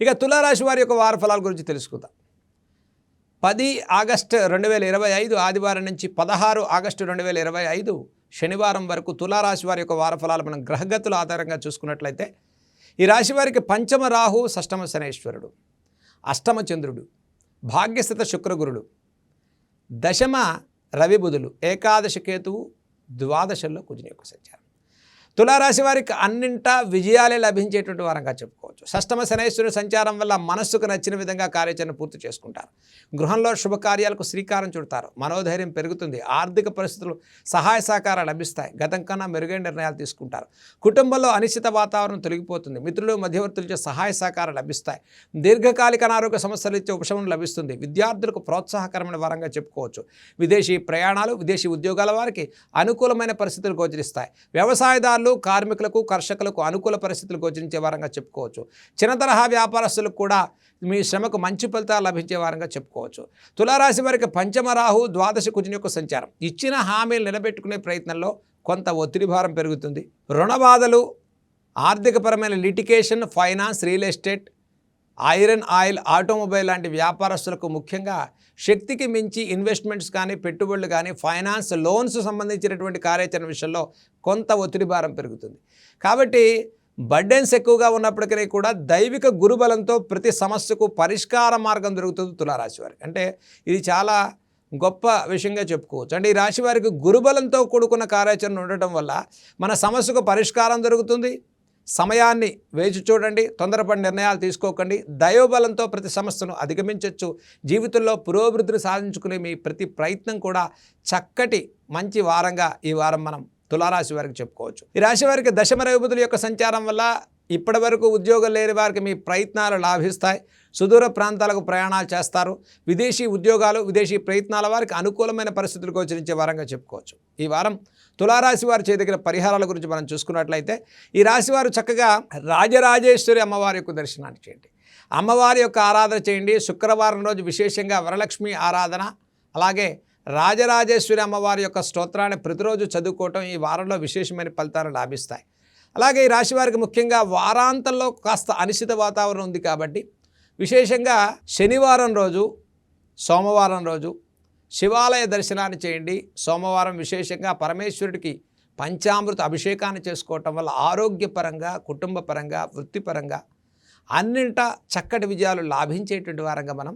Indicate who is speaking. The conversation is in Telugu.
Speaker 1: ఇక తులారాశి వారి యొక్క వార ఫలాల గురించి తెలుసుకుందాం. పది ఆగస్టు రెండు వేల ఇరవై ఐదు ఆదివారం నుంచి పదహారు ఆగస్టు రెండు వేల ఇరవై ఐదు శనివారం వరకు తులారాశి వారి యొక్క వారఫలాలు మనం గ్రహగతుల ఆధారంగా చూసుకున్నట్లయితే ఈ రాశి వారికి పంచమ రాహు షష్టమ శనేశ్వరుడు అష్టమ చంద్రుడు భాగ్యస్థిత శుక్రగురుడు దశమ రవిబుధులు ఏకాదశ కేతువు ద్వాదశల్లో కుజుని యొక్క సంచారం. తులారాశి వారికి అన్నింటా విజయాలే లభించేటువంటి వారంగా చెప్పుకోవచ్చు. షష్టమ శనేశ్వరుని సంచారం వల్ల మనస్సుకు నచ్చిన విధంగా కార్యాచరణ పూర్తి చేసుకుంటారు. గృహంలో శుభకార్యాలకు శ్రీకారం చుడతారు. మనోధైర్యం పెరుగుతుంది. ఆర్థిక పరిస్థితులు సహాయ సహకారాలు లభిస్తాయి. గతం కన్నా మెరుగైన నిర్ణయాలు తీసుకుంటారు. కుటుంబంలో అనిశ్చిత వాతావరణం తొలగిపోతుంది. మిత్రులు మధ్యవర్తులచే సహాయ సహకారాలు లభిస్తాయి. దీర్ఘకాలిక అనారోగ్య సమస్యలు ఇచ్చే ఉపశమనం లభిస్తుంది. విద్యార్థులకు ప్రోత్సాహకరమైన వరంగా చెప్పుకోవచ్చు. విదేశీ ప్రయాణాలు విదేశీ ఉద్యోగాల వారికి అనుకూలమైన పరిస్థితులు గోచరిస్తాయి. వ్యవసాయదారులు కార్మికులకు కర్షకులకు అనుకూల పరిస్థితులు గోచరించే వారంగా చెప్పుకోవచ్చు. చిన్న తరహా వ్యాపారస్తులకు కూడా మీ శ్రమకు మంచి ఫలితాలు లభించే వారంగా చెప్పుకోవచ్చు. తులారాశి వారికి పంచమరాహు ద్వాదశి ద్వాదశ కుజుని యొక్క సంచారం. ఇచ్చిన హామీలు నిలబెట్టుకునే ప్రయత్నంలో కొంత ఒత్తిడి భారం పెరుగుతుంది. రుణ బాధలు ఆర్థికపరమైన litigation finance real estate iron oil automobile లాంటి వ్యాపారస్తులకు ముఖ్యంగా శక్తికి మించి ఇన్వెస్ట్మెంట్స్ కానీ పెట్టుబడులు కానీ ఫైనాన్స్ లోన్స్ సంబంధించినటువంటి కార్యాచరణ విషయంలో కొంత ఒత్తిడి భారం పెరుగుతుంది. కాబట్టి బర్డెన్స్ ఎక్కువగా ఉన్నప్పటికీ కూడా దైవిక గురుబలంతో ప్రతి సమస్యకు పరిష్కార మార్గం దొరుకుతుంది తులారాశి వారికి. అంటే ఇది చాలా గొప్ప విషయంగా చెప్పుకోవచ్చు. అంటే ఈ రాశి వారికి గురుబలంతో కూడుకున్న కార్యాచరణ ఉండటం వల్ల మన సమస్యకు పరిష్కారం దొరుకుతుంది. సమయాన్ని వేచి చూడండి తొందరపడి నిర్ణయాలు తీసుకోకండి. దైవబలంతో ప్రతి సమస్యను అధిగమించవచ్చు జీవితంలో పురోభివృద్ధిని సాధించుకునే మీ ప్రతి ప్రయత్నం కూడా చక్కటి మంచి వారంగా ఈ వారం మనం తులారాశి వారికి చెప్పుకోవచ్చు. ఈ రాశి వారికి దశమ రవిబుధుల యొక్క సంచారం వల్ల ఇప్పటి వరకు ఉద్యోగం లేని వారికి మీ ప్రయత్నాలు లాభిస్తాయి. సుదూర ప్రాంతాలకు ప్రయాణాలు చేస్తారు. విదేశీ ఉద్యోగాలు విదేశీ ప్రయత్నాల వారికి అనుకూలమైన పరిస్థితులు గోచరించే వారంగా చెప్పుకోవచ్చు. ఈ వారం తులారాశి వారు చేయదగిన పరిహారాల గురించి మనం చూసుకున్నట్లయితే ఈ రాశి వారు చక్కగా రాజరాజేశ్వరి అమ్మవారి యొక్క దర్శనాన్ని చేయండి. అమ్మవారి యొక్క ఆరాధన చేయండి. శుక్రవారం రోజు విశేషంగా వరలక్ష్మి ఆరాధన అలాగే రాజరాజేశ్వరి అమ్మవారి యొక్క స్తోత్రాన్ని ప్రతిరోజు చదువుకోవటం ఈ వారంలో విశేషమైన ఫలితాలు లాభిస్తాయి. అలాగే ఈ రాశి వారికి ముఖ్యంగా వారాంతంలో కాస్త అనిశ్చిత వాతావరణం ఉంది కాబట్టి విశేషంగా శనివారం రోజు సోమవారం రోజు శివాలయ దర్శనాన్ని చేయండి. సోమవారం విశేషంగా పరమేశ్వరుడికి పంచామృత అభిషేకాన్ని చేసుకోవటం వల్ల ఆరోగ్యపరంగా కుటుంబపరంగా వృత్తిపరంగా అన్నింటా చక్కటి విజయాలు లాభించేటువంటి వారంగా మనం